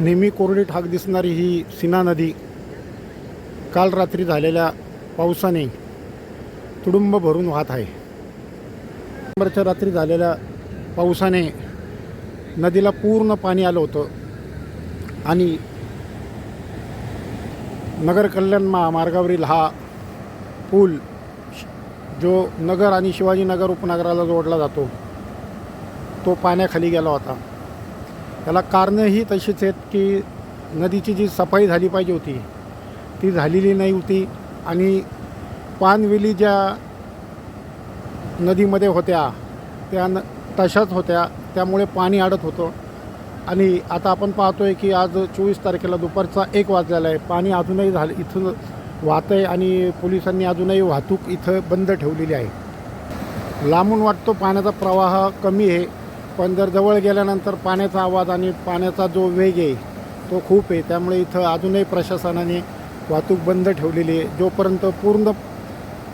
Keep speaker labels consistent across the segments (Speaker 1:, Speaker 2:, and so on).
Speaker 1: नेहमी कोरडी ठाक दिसणारी ही सीना नदी काल रात्री झालेल्या पावसाने तुडुंब भरून वाहत आहे. नोव्हेंबरच्या रात्री झालेल्या पावसाने नदीला पूर्ण पाणी आलं होतं आणि नगर कल्याण महामार्गावरील हा पूल जो नगर आणि शिवाजीनगर उपनगराला जोडला जातो तो पाण्याखाली गेला होता. त्याला कारणंही तशीच आहेत की नदीची जी सफाई झाली पाहिजे होती ती झालेली नाही होती आणि पानवेली ज्या नदीमध्ये होत्या त्या न तशाच होत्या त्यामुळे पाणी अडत होतं. आणि आता आपण पाहतो आहे की आज चोवीस तारखेला दुपारचा एक वाजलेला आहे. पाणी अजूनही झालं इथं वाहत आहे आणि पोलिसांनी अजूनही वाहतूक इथं बंद ठेवलेली आहे. लांबून वाटतो पाण्याचा प्रवाह कमी आहे. पण जर जवळ गेल्यानंतर पाण्याचा आवाज आणि पाण्याचा जो वेग आहे तो खूप आहे. त्यामुळे इथं अजूनही प्रशासनाने वाहतूक बंद ठेवलेली आहे. जोपर्यंत पूर्ण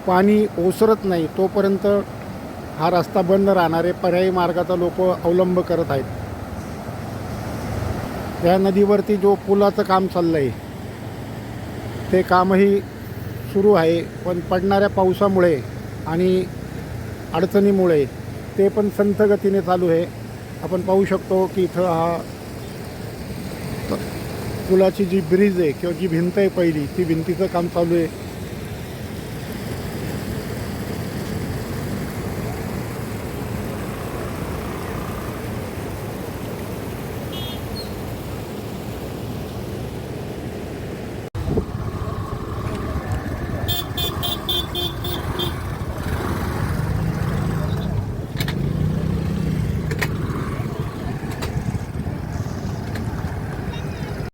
Speaker 1: पाणी ओसरत नाही तोपर्यंत हा रस्ता बंद राहणार आहे. पर्यायी मार्गाचा लोक अवलंब करत आहेत. या नदीवरती जो पुलाचं काम चाललं आहे ते कामही सुरू आहे. पण पडणाऱ्या पावसामुळे आणि अडचणीमुळे ते पण संथ गतीने चालू आहे. आपण पाहू शकतो की इथं हा पुलाची जी ब्रिज आहे किंवा जी भिंत आहे पहिली ती भिंतीचं काम चालू आहे.